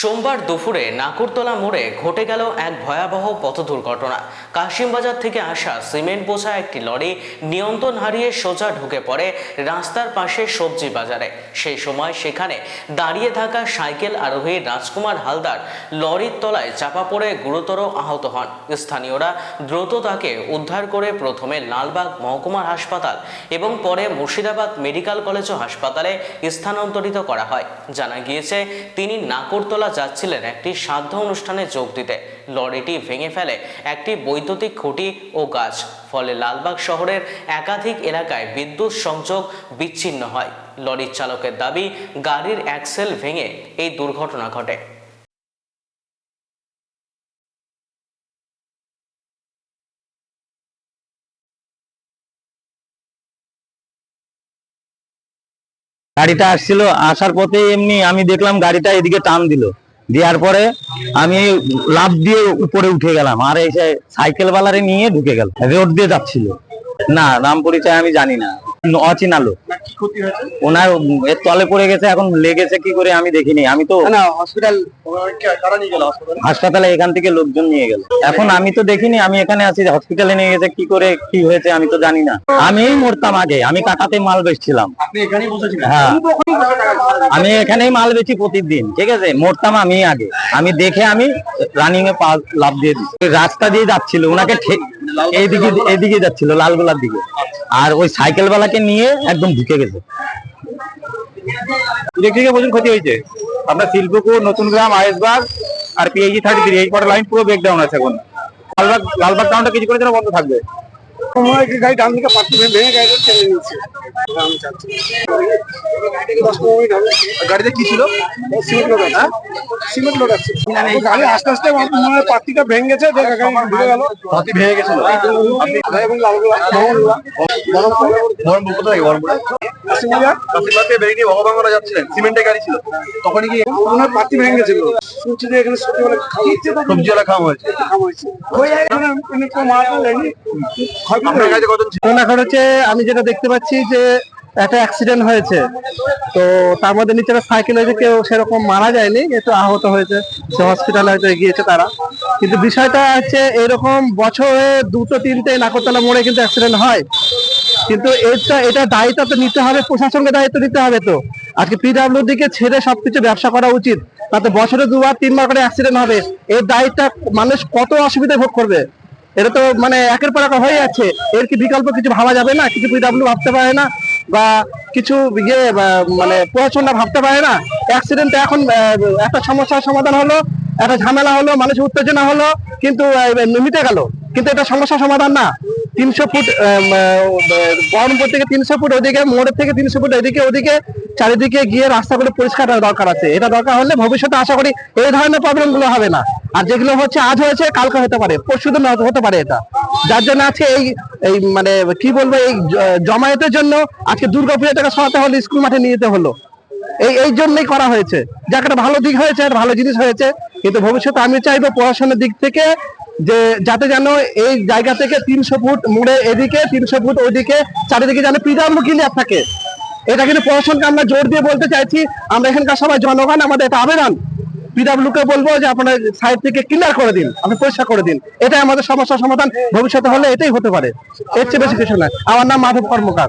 সোমবার দুপুরে নাকুরতলা মোড়ে ঘটে গেল এক ভয়াবহ পথ দুর্ঘটনা। কাশিমবাজার থেকে আসা সিমেন্ট বোঝা একটি লরি নিয়ন্ত্রণ হারিয়ে সোজা ঢুকে পড়ে রাস্তার পাশে সবজি বাজারে। সেই সময় সেখানে দাঁড়িয়ে থাকা সাইকেল আরোহী রাজকুমার হালদার লরির তলায় চাপা পড়ে গুরুতর আহত হন। স্থানীয়রা দ্রুত তাকে উদ্ধার করে প্রথমে লালবাগ মহকুমার হাসপাতাল এবং পরে মুর্শিদাবাদ মেডিকেল কলেজ ও হাসপাতালে স্থানান্তরিত করা হয়। জানা গিয়েছে, তিনি নাকরতলা যাচ্ছিলেন একটি শ্রাদ্ধ অনুষ্ঠানে যোগ দিতে। লরিটি ভেঙে ফেলে একটি বৈদ্যুতিক খুঁটি ও গাছ। ফলে লালবাগ শহরের একাধিক এলাকায় বিদ্যুৎ সংযোগ বিচ্ছিন্ন হয়। লরির চালকের দাবি, গাড়ির অ্যাক্সেল ভেঙে এই দুর্ঘটনা ঘটে। গাড়িটা আসছিল, আসার পথে এমনি আমি দেখলাম গাড়িটা এদিকে টান দিল। দেওয়ার পরে আমি লাভ দিয়ে উপরে উঠে গেলাম আর এসে সাইকেল বালারে নিয়ে ঢুকে গেল রোড দিয়ে যাচ্ছিল। না নাম পরিচয় আমি জানি না। অচিনা লোক। ওনার এর তলে পড়ে গেছে এখন লেগেছে কি করে আমি দেখিনি। আমি তো হসপিটাল হাসপাতালে এখান থেকে লোকজন নিয়ে গেল। এখন আমি তো দেখিনি আমি এখানে আছি হসপিটালে নিয়ে গেছে কি করে কি হয়েছে আমি তো জানি না। আমিই মরতাম আগে আমি কাটাতে মাল বেচছিলাম। হ্যাঁ। আমি এখানেই মাল বেচি প্রতিদিন ঠিক আছে? মরতাম আমি আগে। আমি দেখে আমি রানিং এ লাভ দিয়ে রাস্তা দিয়ে যাচ্ছিল ওনাকে এইদিকে এইদিকে যাচ্ছিল লালগোলার দিকে। আর ওই সাইকেল বালাকে নিয়ে একদম ঢুকে গেছে। ইলেকট্রিকের প্রচুর ক্ষতি হয়েছে। আপনার শিল্পপুর নতুন গ্রাম আয়েসবাগ আর পিএইচি থার্টি থ্রি এই কটা লাইন পুরো ব্রেকডাউন আছে এখন। লালবাগ লালবাগ টাউনটা কিছু করে যেন বন্ধ থাকবে। গাড়ি ডান দিকে পার্টি ভেঙে গাড়িটা টেনে নিচ্ছে গাড়িতে কি ছিল? সিমেন্ট লোড আছে। সিমেন্ট লোড আছে। গাড়ি আস্তে আস্তে মনে হয় ভেঙে গেছে যে গাড়ি ঢুকে গেল। পার্টি ভেঙে গেছিল। এবং লালগোলা। বহরমপুর। কোথায়? বহরমপুর। কাশিমবাজার কাশিমবাজার থেকে বেরিয়ে নিয়ে ভগবানগোলা যাচ্ছিলেন। সিমেন্টের গাড়ি ছিল। তখনই কি মনে হয় পার্টি ভেঙে গেছিল। শুনছি যে এখানে সবজি সবজিওয়ালা খাওয়া হয়েছে। খাওয়া হয়েছে। মারা আমি যেটা দেখতে পাচ্ছি যে একটা অ্যাক্সিডেন্ট হয়েছে। তো তার মধ্যে নিচে একটা সাইকেল হয়েছে, কেউ সেরকম মারা যায়নি, একটু আহত হয়েছে। সে হসপিটালে হয়তো গিয়েছে তারা। কিন্তু বিষয়টা হচ্ছে, এরকম বছরে দুটো, তিনটে নাকরতলা মোড়ে কিন্তু অ্যাক্সিডেন্ট হয়। কিন্তু এটা এটা দায়িত্ব তো নিতে হবে, প্রশাসনকে দায়িত্ব নিতে হবে তো। আজকে পিডাব্লিউ দিকে ছেড়ে সবকিছু ব্যবসা করা উচিত। তাতে বছরে দুবার, তিনবার করে অ্যাক্সিডেন্ট হবে। এর দায়িত্ব মানুষ কত অসুবিধা ভোগ করবে? এটা তো মানে একের পর এক হয়ে যাচ্ছে। এর কি বিকল্প কিছু ভাবা যাবে না? কিছু পিডাব্লিউ ভাবতে পারে না? বা কিছু ইয়ে মানে প্রশাসনরা ভাবতে পারে না? অ্যাক্সিডেন্ট এখন একটা সমস্যার সমাধান হলো, একটা ঝামেলা হলো মানুষের উত্তেজনা হলো, কিন্তু মিটে গেল। কিন্তু এটা সমস্যার সমাধান না। তিনশো ফুট বহরমপুর থেকে তিনশো ফুট ওদিকে মোড়ের থেকে তিনশো ফুট এদিকে, ওদিকে, চারিদিকে গিয়ে রাস্তাগুলো পরিষ্কার দরকার আছে। এটা দরকার হলে ভবিষ্যতে আশা করি এই ধরনের প্রবলেমগুলো হবে না। আর যেগুলো হচ্ছে আজ হয়েছে, কালকে হতে পারে, পরশু দিন হতে পারে এটা। যার জন্য আছে এই এই মানে কি বলব, এই জমায়েতের জন্য আজকে দুর্গাপূজা টাকা সরাতে হলো, স্কুল মাঠে নিয়ে যেতে হলো। এই এই জন্যই করা হয়েছে। যাক, একটা ভালো দিক হয়েছে, একটা ভালো জিনিস হয়েছে। কিন্তু ভবিষ্যতে আমি চাইব পড়াশোনার দিক থেকে যে, যাতে যেন এই জায়গা থেকে তিনশো ফুট মুড়ে এদিকে, তিনশো ফুট ওইদিকে, চারিদিকে যেন পিডাব্লিউ ক্লিয়ার থাকে। এটা কিন্তু প্রশাসনকে আমরা জোর দিয়ে বলতে চাইছি। আমরা এখানকার সবাই জনগণ, আমাদের এটা আবেদন। পিডাব্লিউ কে বলব যে আপনার সাইড থেকে ক্লিয়ার করে দিন, আপনি পরিষ্কার করে দিন। এটাই আমাদের সমস্যার সমাধান। ভবিষ্যতে হলে এটাই হতে পারে। এর চেয়ে বেশি কিছু না। আমার নাম Madhab Karmakar.